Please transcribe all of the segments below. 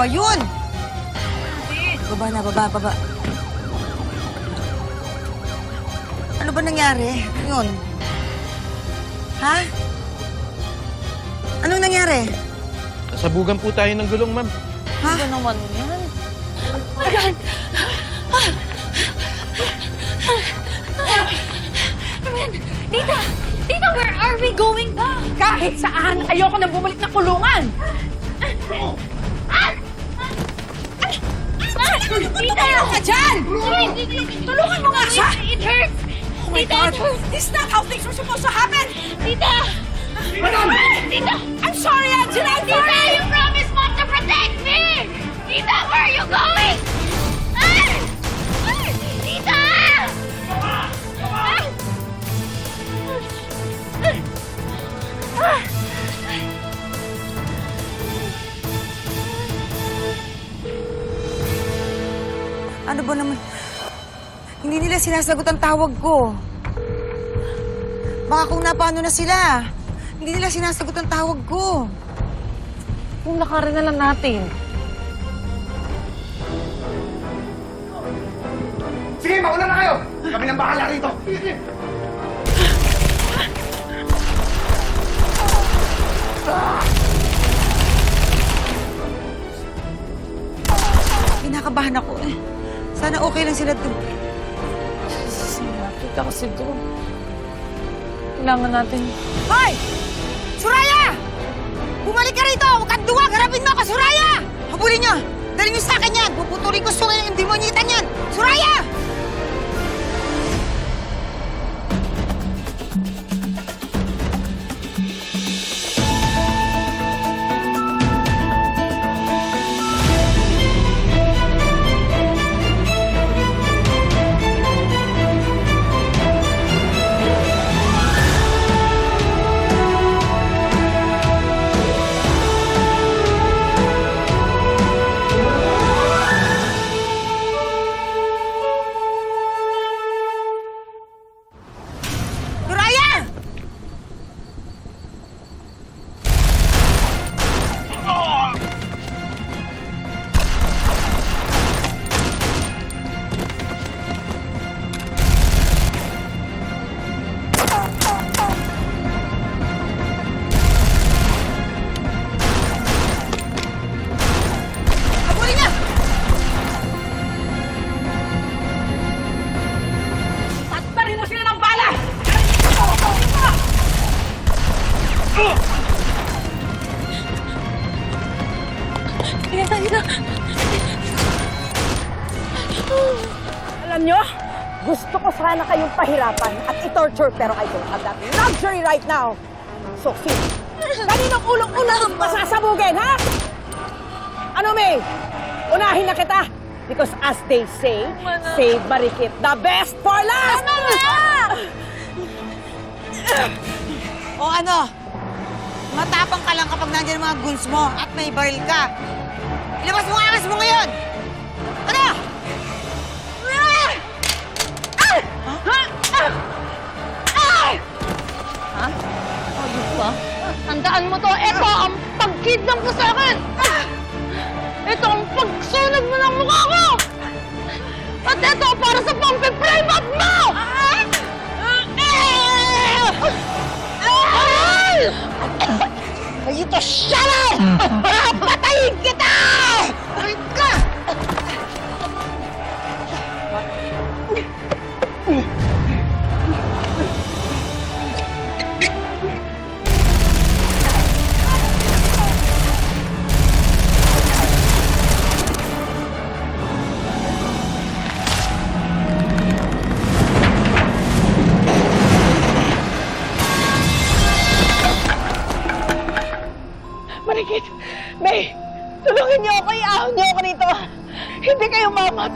Ba yun? Baba na, baba, baba. Ano ba nangyari? Ano yun? Ha? Anong nangyari? Nasabugan po tayo ng gulong, ma'am. Ha? Ano naman yan? Tita! Tita, where are we going? Kahit saan, ayoko na bumalik na kulungan. Tita! Tulungan ka dyan! Tulungan mo nga siya! It hurts! Oh my God! This is not how things were supposed to happen. Tita! Tita! I'm sorry, Angela. I'm Tita, sorry. you promised Ano ba naman? Hindi nila sinasagot ang tawag ko. Baka kung napano na sila. Hindi nila sinasagot ang tawag ko. Kung lakarin na lang natin. Sige, mauna na kayo! Kami nang bahala rito! Kinakabahan ako eh. Sana okay lang sila doon. Kita kasi doon. Kailangan natin. Hoy! Suraya! Bumalik ka rito! Huwag kang duwag! Harapin mo ako, Suraya! Habulin niyo! Dali niyo sa akin yan! Puputulin ko sa yung demonyitan yan! Pahirapan at i-torture pero I don't have that luxury right now. So, sige. Kaninong ulong-ulong ang pasasabugin, ha? Ano, May? Unahin na kita. Because as they say, save Marikit, the best for last! O ano? Matapang ka lang kapag nandiyan ang mga guns mo at may baril ka. Ilabas mo ang angas mo ngayon!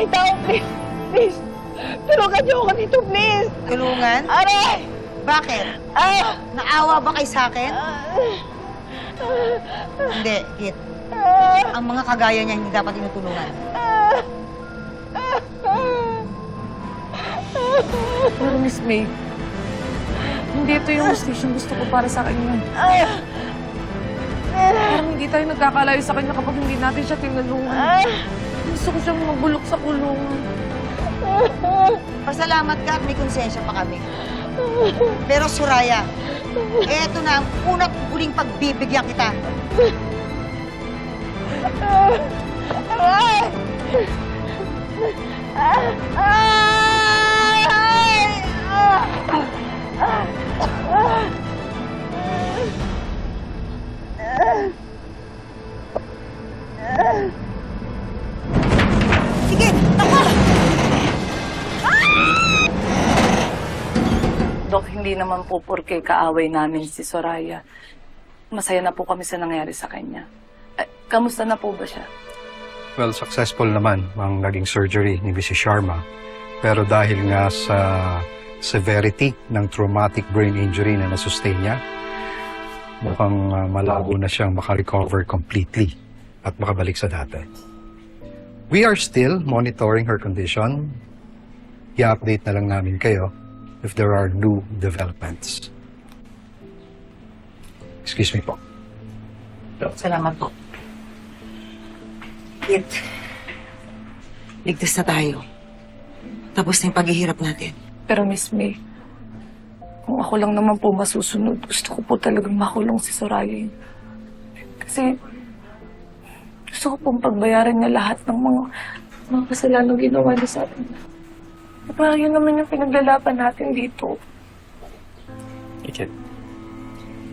Mamatay tao, please. Please, tulungan niyo ako dito, please. Tulungan? Aray! Bakit? Ah! Naawa ba kay sa akin? Ah! Hindi, Kit. Ah! Ang mga kagaya niya hindi dapat tinutulungan. Pero Miss May, hindi ito yung station gusto ko para sa akin yun. Ah! Parang Hindi tayo nagkakalayo sa kanya kapag hindi natin siya tinulungan. Gusto ko siyang mabulok sa kulungan. Pasalamat ka at may konsensya pa kami. Pero Suraya, eto na ang unang huling pagbibigyan kita. Sige, naman po porke kaaway namin si Soraya. Masaya na po kami sa nangyari sa kanya. Eh, kamusta na po ba siya? Well, successful naman ang naging surgery ni Mrs. Sharma. Pero dahil nga sa severity ng traumatic brain injury na nasustain niya, mukhang uh, malabo na siyang makarecover completely at makabalik sa dati. We are still monitoring her condition. I-update na lang namin kayo if there are new developments. Excuse me po. Salamat po. Kit, ligtas na tayo. Tapos na yung paghihirap natin. Pero Miss May, kung ako lang naman po masusunod, gusto ko po talagang makulong si Soraya. Kasi gusto ko pong pagbayaran niya lahat ng mga mga kasalanong ginawa niya sa atin. Ba, yun naman yung pinaglalaban natin dito. Ikit,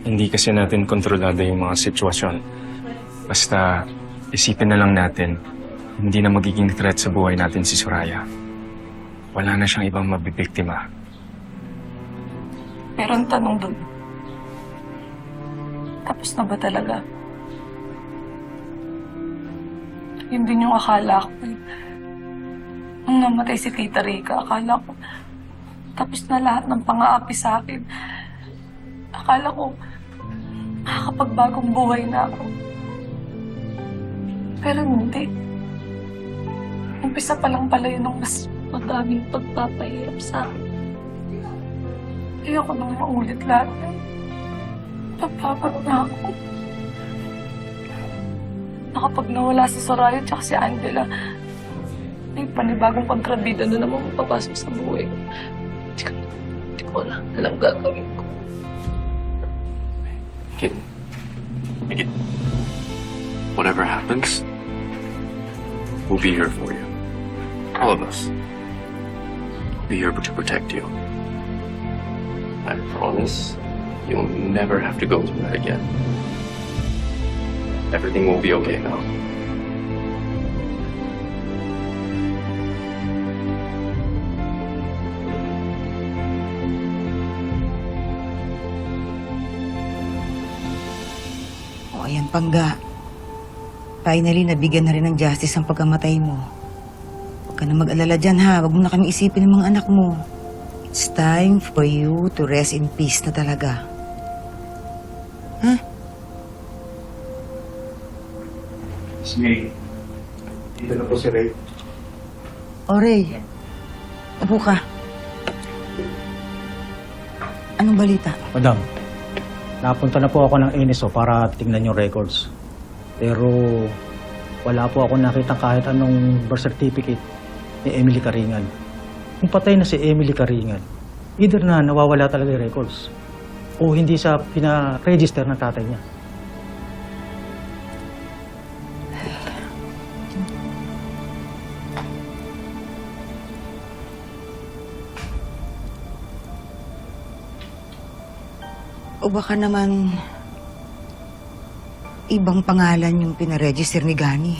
hindi kasi natin kontrolado yung mga sitwasyon. Basta isipin na lang natin, hindi na magiging threat sa buhay natin si Soraya. Wala na siyang ibang mabibiktima. Pero ang tanong doon, tapos na ba talaga? Yun din yung akala ko. Nung namatay si Tita Rica, akala ko tapos na lahat ng pang-aapi sa akin. Akala ko makakapagbagong buhay na ako. Pero hindi. Umpisa pa lang pala yun ng mas madaming pagpapahirap sa akin. Ayoko nang maulit lahat. Papagod na ako. Na kapag nawala si Soraya at si Angela, panibagong kontrabida na naman papasok sa buhay ko. Hindi ko, hindi ko alam, alam gagawin ko. Kit, Ikit, whatever happens, we'll be here for you. All of us. We'll be here to protect you. I promise you'll never have to go through that again. Everything will be okay now. O ayan, Pangga. Finally, nabigyan na rin ng justice ang pagkamatay mo. Huwag ka na mag-alala dyan, ha? Huwag mo na kami isipin ng mga anak mo. It's time for you to rest in peace na talaga. Si... Dito na po si Ray. Oray, upo ka. Anong balita? Madam, napunta na po ako ng NSO para tingnan yung records. Pero wala po ako nakita kahit anong birth certificate ni Emily Karingan. Kung patay na si Emily Karingan, either na nawawala talaga yung records o hindi sa pina-register ng tatay niya. O baka naman ibang pangalan yung pinaregister ni Gani.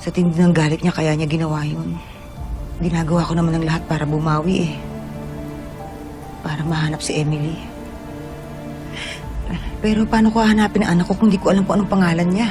Sa tindi ng galit niya kaya niya ginawa yun. Ginagawa ko naman ng lahat para bumawi eh. Para mahanap si Emily. Pero paano ko hahanapin ang anak ko kung di ko alam kung anong pangalan niya?